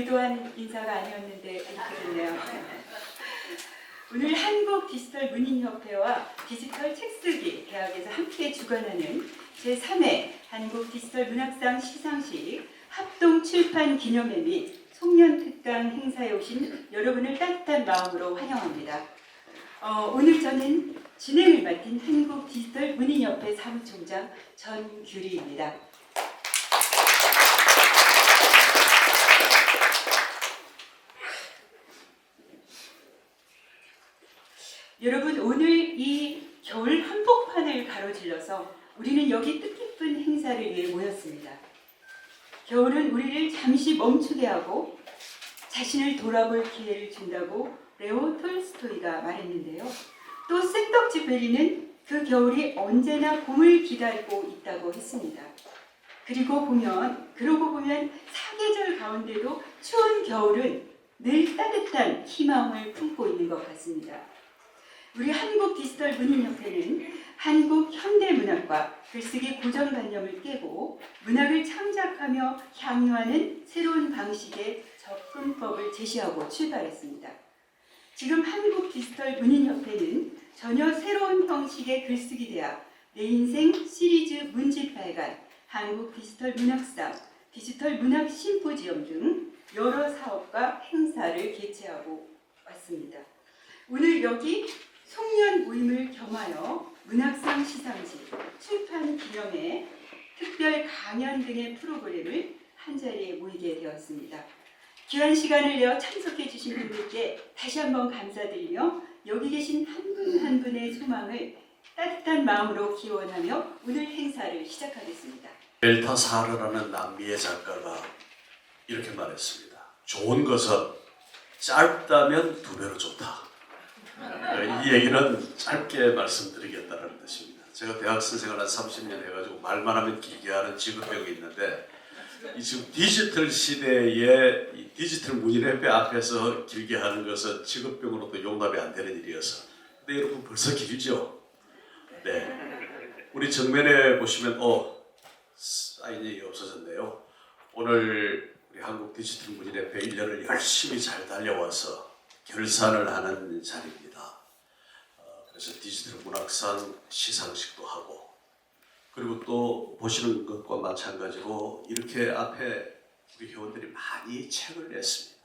의도한 인사가 아니었는데 이렇게 됐네요. 오늘 한국 디지털 문인협회와 디지털 책쓰기 대학에서 함께 주관하는 제3회 한국 디지털 문학상 시상식 합동 출판 기념회 및 송년 특강 행사에 오신 여러분을 따뜻한 마음으로 환영합니다. 어, 오늘 저는 진행을 맡은 한국 디지털 문인협회 사무총장 전규리입니다. 여러분 오늘 이 겨울 한복판을 가로질러서 우리는 여기 뜻깊은 행사를 위해 모였습니다. 겨울은 우리를 잠시 멈추게 하고 자신을 돌아볼 기회를 준다고 레오 톨스토이가 말했는데요. 또 생덕지 베리는 그 겨울이 언제나 봄을 기다리고 있다고 했습니다. 그리고 보면 그러고 보면 사계절 가운데도 추운 겨울은 늘 따뜻한 희망을 품고 있는 것 같습니다. 우리 한국 디지털 문인협회는 한국 현대 문학과 글쓰기 고정관념을 깨고 문학을 창작하며 향유하는 새로운 방식의 접근법을 제시하고 출발했습니다. 지금 한국 디지털 문인협회는 전혀 새로운 형식의 글쓰기 대학 내 인생 시리즈 문집 발간 한국 디지털 문학상 디지털 문학 심포지엄 등 여러 사업과 행사를 개최하고 왔습니다. 오늘 여기 송년 모임을 겸하여 문학상 시상식, 출판 기념회, 특별 강연 등의 프로그램을 한자리에 모이게 되었습니다. 귀한 시간을 내어 참석해 주신 분들께 다시 한번 감사드리며 여기 계신 한 분한 분의 소망을 따뜻한 마음으로 기원하며 오늘 행사를 시작하겠습니다. 벨타사르라는 남미의 작가가 이렇게 말했습니다. 좋은 것은 짧다면 두 배로 좋다. 이 얘기는 짧게 말씀드리겠다는 뜻입니다. 제가 대학생 생활 한 30년 해가지고 말만 하면 길게 하는 직업병이 있는데 이 지금 디지털 시대에 이 디지털 문인협회 앞에서 길게 하는 것은 직업병으로도 용납이 안 되는 일이어서 근데 여러분 벌써 길죠? 네. 우리 정면에 보시면 어 사인이 없어졌네요. 오늘 우리 한국 디지털 문인협회 1년을 열심히 잘 달려와서 결산을 하는 자리입니다. 어, 그래서 디지털 문학상 시상식도 하고 그리고 또 보시는 것과 마찬가지로 이렇게 앞에 우리 회원들이 많이 책을 냈습니다.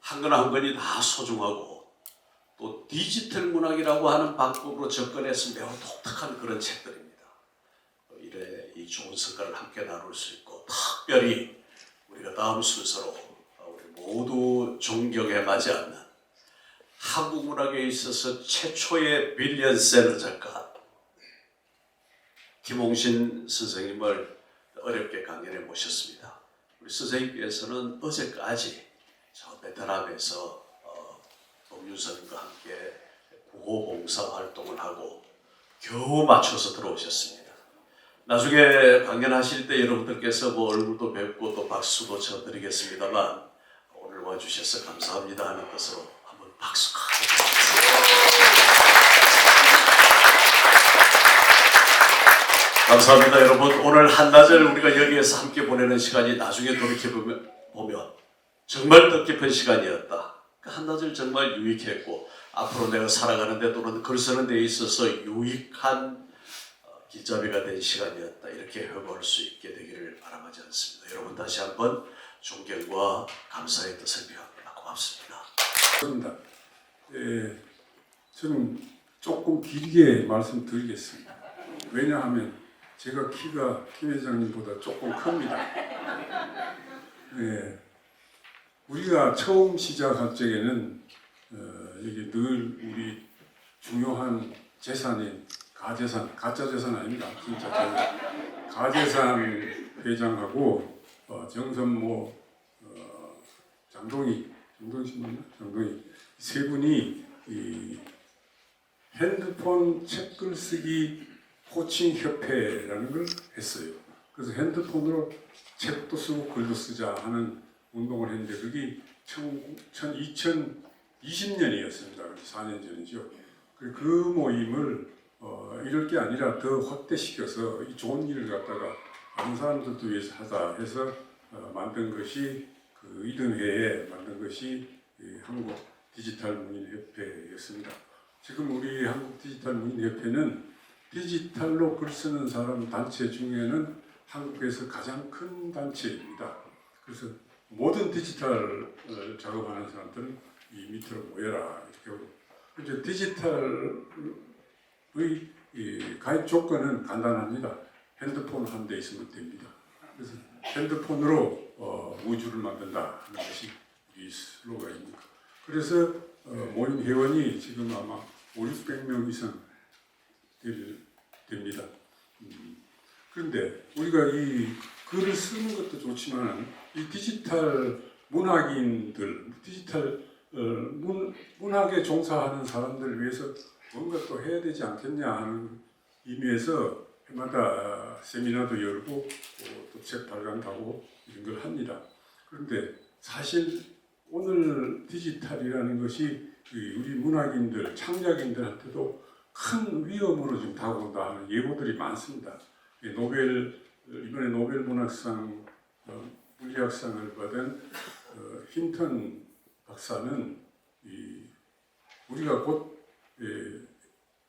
한 권 한 권이 다 소중하고 또 디지털 문학이라고 하는 방법으로 접근해서 매우 독특한 그런 책들입니다. 어, 이래 이 좋은 성과를 함께 나눌 수 있고 특별히 우리가 다음 순서로 모두 존경에 맞지 않는 한국 문학에 있어서 최초의 빌리언 셀러 작가 김홍신 선생님을 어렵게 강연해 모셨습니다. 우리 선생님께서는 어제까지 저 베트남에서 어, 동윤선과 함께 구호봉사 활동을 하고 겨우 맞춰서 들어오셨습니다. 나중에 강연하실 때 여러분들께서 뭐 얼굴도 뵙고 또 박수도 쳐드리겠습니다만 오늘 와주셔서 감사합니다 하는 것으로 한번 박수 감사합니다 여러분. 오늘 한낮을 우리가 여기에서 함께 보내는 시간이 나중에 돌이켜보면 보면 정말 뜻깊은 시간이었다. 그 한낮을 정말 유익했고 앞으로 내가 살아가는데 또는 글 쓰는 데 있어서 유익한 어, 기자비가 된 시간이었다. 이렇게 회고할 수 있게 되기를 바람하지 않습니다. 여러분 다시 한번 존경과 감사의 뜻을 표합니다 고맙습니다 그렇습니다. 예, 저는 조금 길게 말씀드리겠습니다. 왜냐하면 제가 키가 김 회장님보다 조금 큽니다. 예, 우리가 처음 시작할 적에는 어, 여기 늘 우리 중요한 재산인 가재산, 가짜 재산 아닙니다. 진짜 재산. 가재산 회장하고 어, 정선모 어, 장동희 씨 맞나? 장동희 세 분이 이 핸드폰 책글 쓰기 코칭 협회라는 걸 했어요. 그래서 핸드폰으로 책도 쓰고 글도 쓰자 하는 운동을 했는데 그게 2020년이었습니다. 4년 전이죠. 그- 그 모임을 어, 이럴 게 아니라 더 확대시켜서 이 좋은 일을 갖다가 다른 사람들도 위해서 하자 해서 어, 만든 것이 그 이런 해에 만든 것이 이 한국 디지털 문인협회였습니다. 지금 우리 한국 디지털 문인협회는 디지털로 글 쓰는 사람 단체 중에는 한국에서 가장 큰 단체입니다. 그래서 모든 디지털 어, 작업하는 사람들은 이 밑으로 모여라 이렇게 이제 디지털의 이 가입 조건은 간단합니다. 핸드폰 한 대 있으면 됩니다. 그래서 핸드폰으로 어, 우주를 만든다 하는 것이 우리 슬로건입니다. 그래서 어, 모임 회원이 지금 아마 5, 600명 이상 될, 됩니다. 음, 그런데 우리가 이 글을 쓰는 것도 좋지만 이 디지털 문학인들, 디지털 어, 문, 문학에 종사하는 사람들을 위해서 뭔가 또 해야 되지 않겠냐 하는 의미에서 해마다 세미나도 열고 또 책 발간하고 이런 걸 합니다. 그런데 사실 오늘 디지털이라는 것이 이 우리 문학인들, 창작인들한테도 큰 위험으로 지금 다가온다 하는 예고들이 많습니다. 이 노벨 이번에 노벨 문학상 어, 물리학상을 받은 어, 힌턴 박사는 이 우리가 곧 예,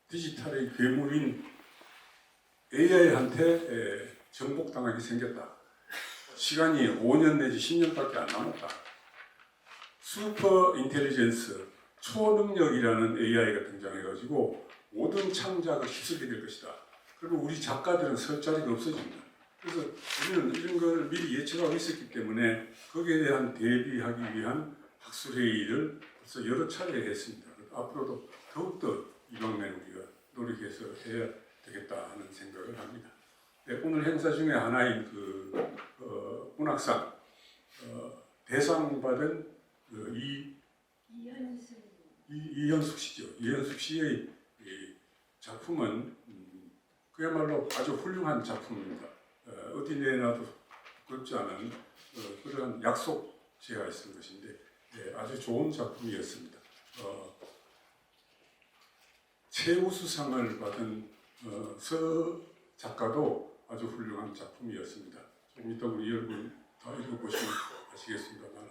디지털의 괴물인 AI한테 정복당하게 생겼다. 시간이 5년 내지 10년밖에 안 남았다. 슈퍼 인텔리전스, 초능력이라는 AI가 등장해가지고 모든 창작을 휩쓸게 될 것이다. 그리고 우리 작가들은 설 자리가 없어집니다. 그래서 우리는 이런 걸 미리 예측하고 있었기 때문에 거기에 대한 대비하기 위한 학술회의를 벌써 여러 차례 했습니다. 앞으로도 더욱더 이 방면에 우리가 노력해서 해야 되겠다 하는 생각을 합니다. 네, 오늘 행사 중에 하나인 그 어, 문학상 어, 대상 받은 그 이, 이, 이현숙 씨죠. 이현숙 씨의 이 작품은 음, 그야말로 아주 훌륭한 작품입니다. 어, 디 내놔도 그렇지 않은 어, 그런 약속제가 있는 것인데 예, 아주 좋은 작품이었습니다. 어, 최우수상을 받은 어, 서 작가도 아주 훌륭한 작품이었습니다. 좀 이따 우리 여러분 다 읽어보시면 아시겠습니다만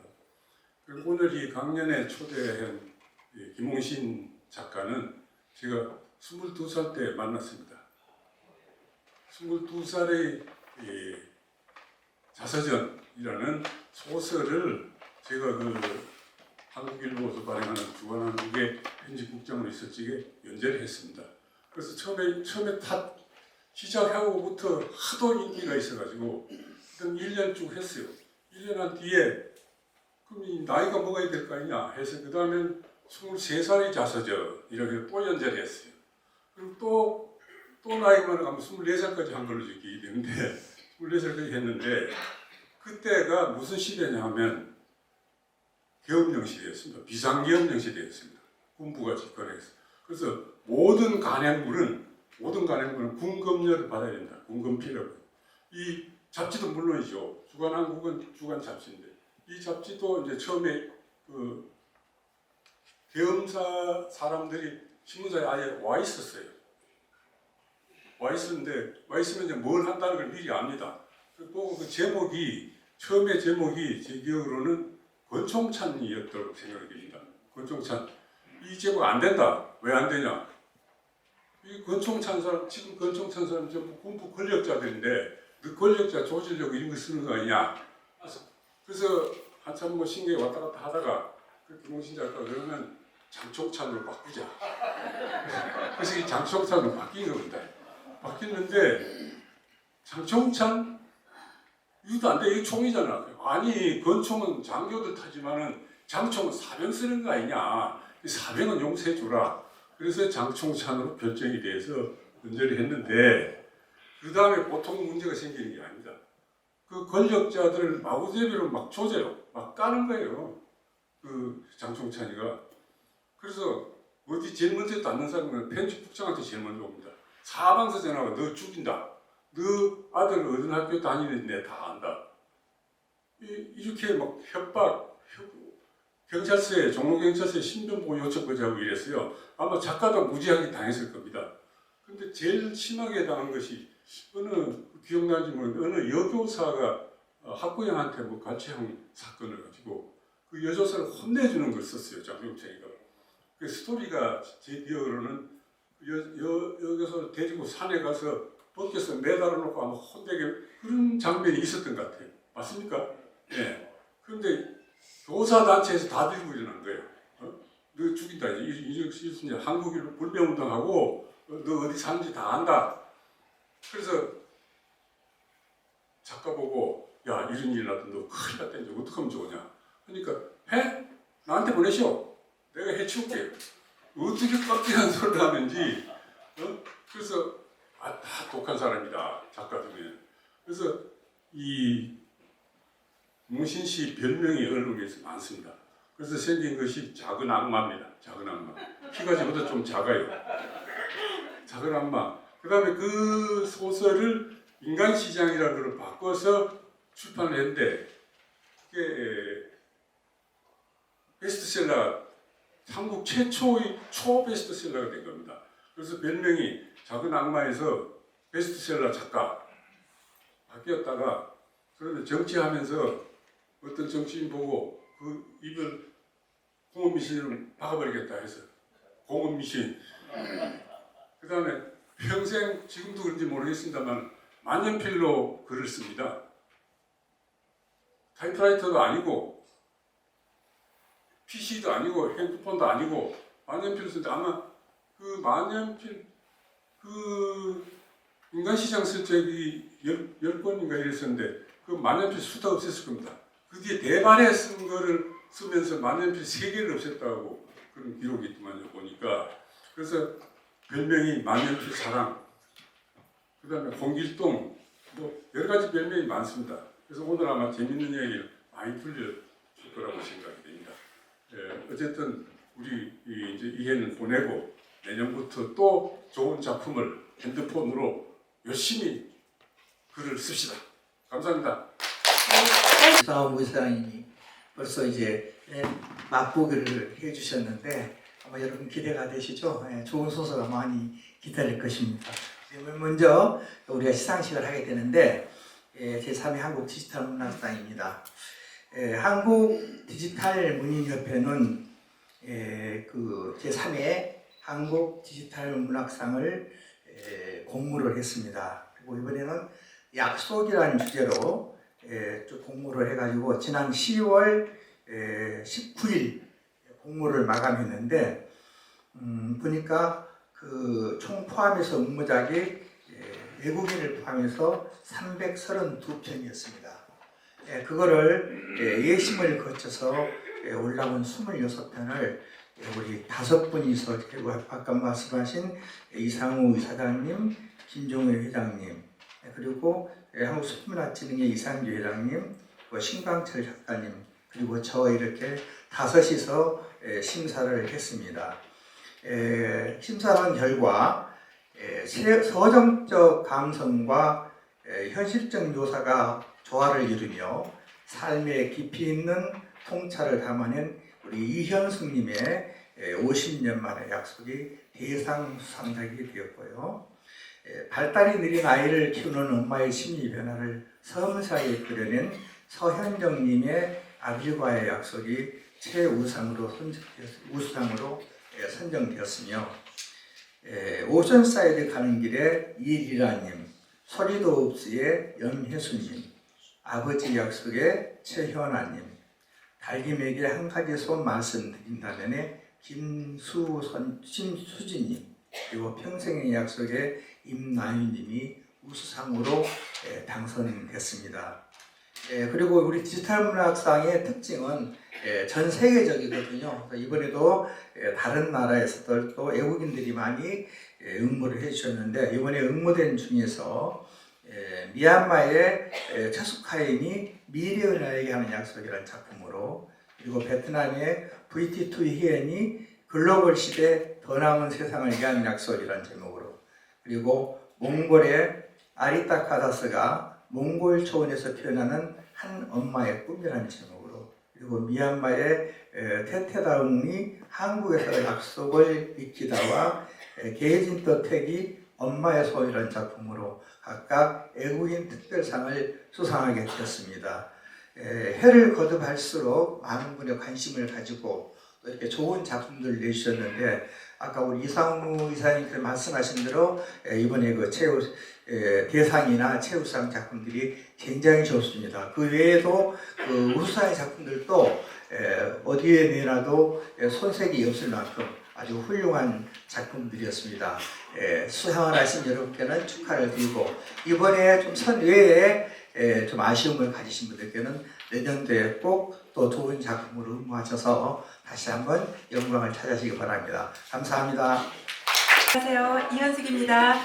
그리고 오늘 이 강연에 초대한 이 김홍신 작가는 제가 22살 때 만났습니다. 22살의 이 자서전이라는 소설을 제가 그 한국일보에서 발행하는 주간한국의 편집국장으로 적에 연재를 했습니다. 그래서 처음에 처음에 다 시작하고부터 하도 인기가 있어가지고 한 1년 쭉 했어요. 1년 한 뒤에 그럼 이 나이가 뭐가 될 거 아니냐 해서 그 다음엔 23살의 자서전 이렇게 또 연재를 했어요. 그리고 또, 또 나이가 많아가면 24살까지 한 걸로 기억이 되는데 24살까지 했는데 그때가 무슨 시대냐 하면 계엄령 시대였습니다. 비상계엄령 시대였습니다. 군부가 집권했어요. 그래서 모든 간행물은 모든 간행물은 군검료를 받아야 된다. 군검피라고. 이 잡지도 물론이죠. 주간한국은 주간 잡지인데 이 잡지도 이제 처음에 그 계엄사 사람들이 신문사에 아예 와 있었어요. 와 있었는데 와 있으면 이제 뭘 한다는 걸 미리 압니다. 그리고 그 제목이 처음에 제목이 제 기억으로는 권총찬이었다고 생각이 됩니다. 권총찬 이 제목 안 된다. 왜 안 되냐? 이 권총찬 사람 지금 권총찬 사람 전부 군부 권력자들인데 그 권력자 조지려고 이런 거 쓰는 거 아니냐? 그래서, 한참 뭐 신경이 왔다 갔다 하다가 그 김홍신 작가 그러면 장총찬으로 바꾸자. 그래서 이 장총찬으로 바뀐 겁니다. 바뀌었는데 장총찬 이것도 안 돼. 이게 총이잖아. 아니 권총은 장교들 타지만은 장총은 사병 쓰는 거 아니냐. 이 사병은 용서해 주라. 그래서 장총찬으로 결정이 돼서 문제를 했는데 그 다음에 보통 문제가 생기는 게 아니다. 그 권력자들을 마구제비로 막 조제로 막 까는 거예요. 그 장총찬이가. 그래서 어디 제일 먼저 닿는 사람은 편집국장한테 제일 먼저 옵니다. 사방서 전화가 너 죽인다. 너 아들 어느 학교 다니는데 다 안다. 이, 이렇게 막 협박, 협, 경찰서에 종로경찰서에 신변 보호 요청까지 하고 이랬어요. 아마 작가도 무지하게 당했을 겁니다. 근데 제일 심하게 당한 것이 어느 기억나지 모르는데 어느 여교사가 어, 학부형한테 뭐 가치형 사건을 가지고 그 여조선을 혼내주는 걸 썼어요 장병창이가. 그 스토리가 제 기억으로는 여, 여, 여기서 데리고 산에 가서 벗겨서 매달아 놓고 아마 혼내게 그런 장면이 있었던 것 같아요. 맞습니까? 예. 그런데 교사 단체에서 다 들고 일어난 거예요. 어? 너 죽인다. 이제 한국 불매운동하고 어, 너 어디 사는지 다 안다. 그래서 작가 보고 야 이런 일 나도 너 큰일 났다 이제 어떻게 하면 좋으냐. 그러니까 해 나한테 보내시오. 내가 해치울게. 어떻게 깜찍한 소리를 하는지. 어? 그래서 아, 다 독한 사람이다 작가 중에. 그래서 이 문신 씨 별명이 언론에서 많습니다. 그래서 생긴 것이 작은 악마입니다. 작은 악마. 키가 저보다 좀 작아요. 작은 악마. 그 다음에 그 소설을 인간시장이라는 걸 바꿔서 출판을 했는데 그게 베스트셀러 한국 최초의 초 베스트셀러가 된 겁니다. 그래서 별명이 작은 악마에서 베스트셀러 작가 바뀌었다가 그런데 정치하면서 어떤 정치인 보고 그 입을 공원 미신으로 박아버리겠다 해서 공원 미신 그 다음에 평생 지금도 그런지 모르겠습니다만 만년필로 글을 씁니다. 타이프라이터도 아니고 PC도 아니고 핸드폰도 아니고 만년필로 쓰는데 아마 그 만년필 그 인간시장 쓸 적이 열, 열 번인가 이랬었는데 그 만년필 수다 없앴을 겁니다. 그 뒤에 대발에 쓴 거를 쓰면서 만년필 세 개를 없앴다고 그런 기록이 있더만요 보니까 그래서 별명이 만년필 사랑 그 다음에 공길동 뭐 여러 가지 별명이 많습니다. 그래서 오늘 아마 재밌는 이야기를 많이 들려줄 거라고 생각이 됩니다. 예, 어쨌든 우리 이, 이제 이 해는 보내고 내년부터 또 좋은 작품을 핸드폰으로 열심히 글을 씁시다. 감사합니다. 사업부 사장님이 벌써 이제 예, 맛보기를 해주셨는데 아마 여러분 기대가 되시죠? 예, 좋은 소서가 많이 기다릴 것입니다. 먼저 우리가 시상식을 하게 되는데 예, 제3회 한국 디지털 문학상입니다. 예, 한국 디지털 문인협회는 예, 그 제3회 한국 디지털 문학상을 예, 공모를 했습니다. 그리고 이번에는 약속이라는 주제로 공모를 해가지고 지난 10월 예, 19일 공모를 마감했는데 음, 보니까 그 총 포함해서 응모작이 예, 외국인을 포함해서 332편이었습니다. 예, 그거를 예, 예심을 거쳐서 예, 올라온 26편을 우리 다섯 분이서 아까 말씀하신 이상우 사장님, 김종회 회장님, 예, 그리고 예, 한국소문화진흥회 이상규 회장님, 그 신광철 작가님, 그리고 저 이렇게 다섯이서 예, 심사를 했습니다. 예, 심사한 결과 예, 세- 서정적 감성과 예, 현실적 묘사가 조화를 이루며 삶의 깊이 있는 통찰을 담아낸 우리 이현숙님의 예, 50년 만의 약속이 대상 수상작이 되었고요. 예, 발달이 느린 아이를 키우는 엄마의 심리 변화를 섬세하게 그려낸 서현정님의 아들과의 약속이 최우상으로 예, 선정되었으며 예, 오션사이드 가는 길에 이리라님, 소리도 없이의 염혜수님, 아버지 약속의 최현아님, 달김에게 한 가지 손 말씀드린다면에 김수선, 김수진님, 그리고 평생의 약속의 임나윤님이 우수상으로 예, 당선됐습니다. 예, 그리고 우리 디지털 문학상의 특징은 예, 전 세계적이거든요. 이번에도 예, 다른 나라에서도 또 외국인들이 많이 예, 응모를 해주셨는데 이번에 응모된 중에서 예, 미얀마의 예, 최숙하인이 미래의 나에게 하는 약속이라는 작품으로 그리고 베트남의 VT2 희엔이 글로벌 시대 더 나은 세상을 위한 약속이라는 제목으로 그리고 몽골의 아리타 카다스가 몽골 초원에서 표현하는 한 엄마의 꿈이라는 제목으로 그리고 미얀마의 에, 테테다웅이 한국에서 약속을 지키다와 에, 게이진 더 택이 엄마의 소이라는 작품으로 각각 애국인 특별상을 수상하게 되었습니다. 에, 해를 거듭할수록 많은 분의 관심을 가지고 또 이렇게 좋은 작품들을 내주셨는데 아까 우리 이상무 이사님께서 말씀하신 대로 에, 이번에 그 최우 에, 대상이나 최우상 작품들이 굉장히 좋습니다. 그 외에도 그 우수상의 작품들도 에, 어디에 내놔도 에, 손색이 없을 만큼 아주 훌륭한 작품들이었습니다. 에, 수상을 하신 여러분께는 축하를 드리고 이번에 좀 선외에 에, 좀 아쉬움을 가지신 분들께는 내년도에 꼭 또 좋은 작품으로 응모하셔서 다시 한번 영광을 찾으시기 바랍니다. 감사합니다. 안녕하세요. 이현숙입니다.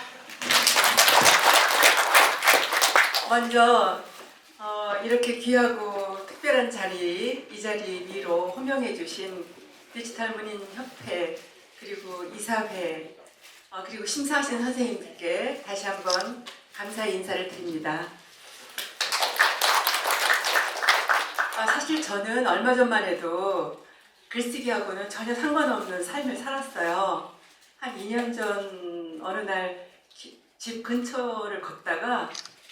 먼저 어, 이렇게 귀하고 특별한 자리, 이 자리 위로 호명해 주신 디지털 문인 협회 그리고 이사회 어, 그리고 심사하신 선생님들께 다시 한번 감사의 인사를 드립니다. 아, 사실 저는 얼마 전만 해도 글쓰기하고는 전혀 상관없는 삶을 살았어요. 한 2년 전 어느 날 집 근처를 걷다가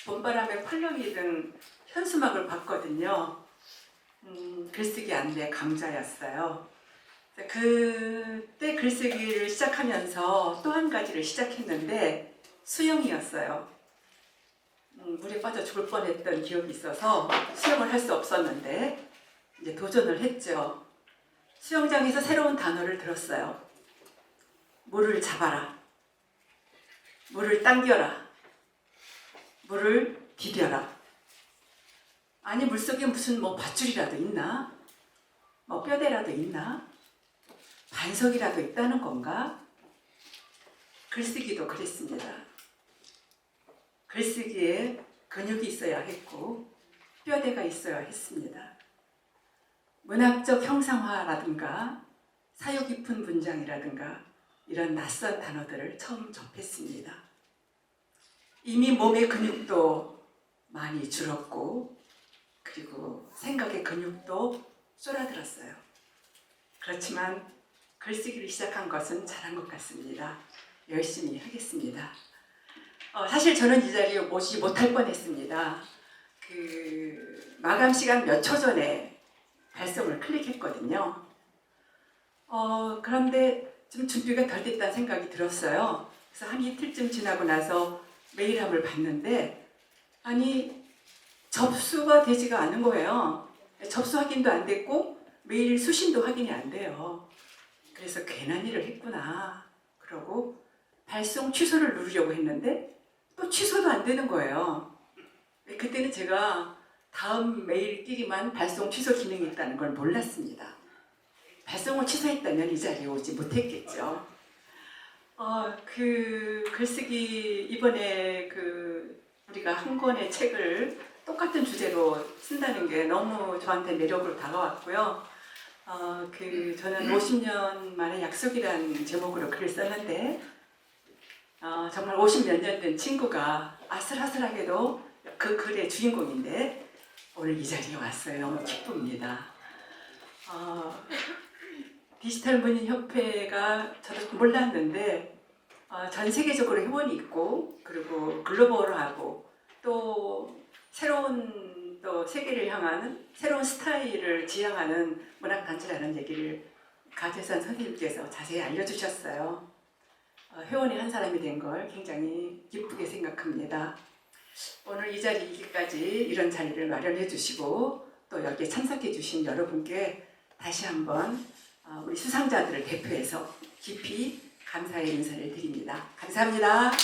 봄바람에 펄럭이 든 현수막을 봤거든요. 음, 글쓰기 안내 강좌였어요. 그때 글쓰기를 시작하면서 또 한 가지를 시작했는데 수영이었어요. 음, 물에 빠져 죽을 뻔했던 기억이 있어서 수영을 할 수 없었는데 이제 도전을 했죠. 수영장에서 새로운 단어를 들었어요. 물을 잡아라. 물을 당겨라. 물을 디뎌라. 아니 물속에 무슨 뭐 밧줄이라도 있나? 뭐 뼈대라도 있나? 반석이라도 있다는 건가? 글쓰기도 그랬습니다. 글쓰기에 근육이 있어야 했고 뼈대가 있어야 했습니다. 문학적 형상화라든가 사유 깊은 문장이라든가 이런 낯선 단어들을 처음 접했습니다. 이미 몸의 근육도 많이 줄었고 그리고 생각의 근육도 쫄아들었어요. 그렇지만 글쓰기를 시작한 것은 잘한 것 같습니다. 열심히 하겠습니다. 어, 사실 저는 이 자리에 오지 못할 뻔했습니다. 그 마감 시간 몇 초 전에 발송을 클릭했거든요. 어, 그런데 좀 준비가 덜 됐다는 생각이 들었어요. 그래서 한 이틀쯤 지나고 나서 메일함을 봤는데 아니 접수가 되지가 않은 거예요. 접수 확인도 안 됐고 메일 수신도 확인이 안 돼요. 그래서 괜한 일을 했구나. 그러고 발송 취소를 누르려고 했는데 또 취소도 안 되는 거예요. 그때는 제가 다음 메일끼리만 발송 취소 기능이 있다는 걸 몰랐습니다. 발송을 취소했다면 이 자리에 오지 못했겠죠. 어, 그 글쓰기 이번에 그 우리가 한 권의 책을 똑같은 주제로 쓴다는 게 너무 저한테 매력으로 다가왔고요. 어, 그 저는 50년 만의 약속이라는 제목으로 글을 썼는데 어, 정말 50몇 년 된 친구가 아슬아슬하게도 그 글의 주인공인데 오늘 이 자리에 왔어요. 너무 기쁩니다. 어, 디지털 문인 협회가 저도 몰랐는데 어, 전 세계적으로 회원이 있고 그리고 글로벌하고 또 새로운 또 세계를 향하는 새로운 스타일을 지향하는 문학 단체라는 얘기를 가재선 선생님께서 자세히 알려주셨어요. 어, 회원이 한 사람이 된 걸 굉장히 기쁘게 생각합니다. 오늘 이 자리까지 이런 자리를 마련해 주시고 또 여기에 참석해 주신 여러분께 다시 한번 어, 우리 수상자들을 대표해서 깊이 감사의 인사를 드립니다. 감사합니다. 네.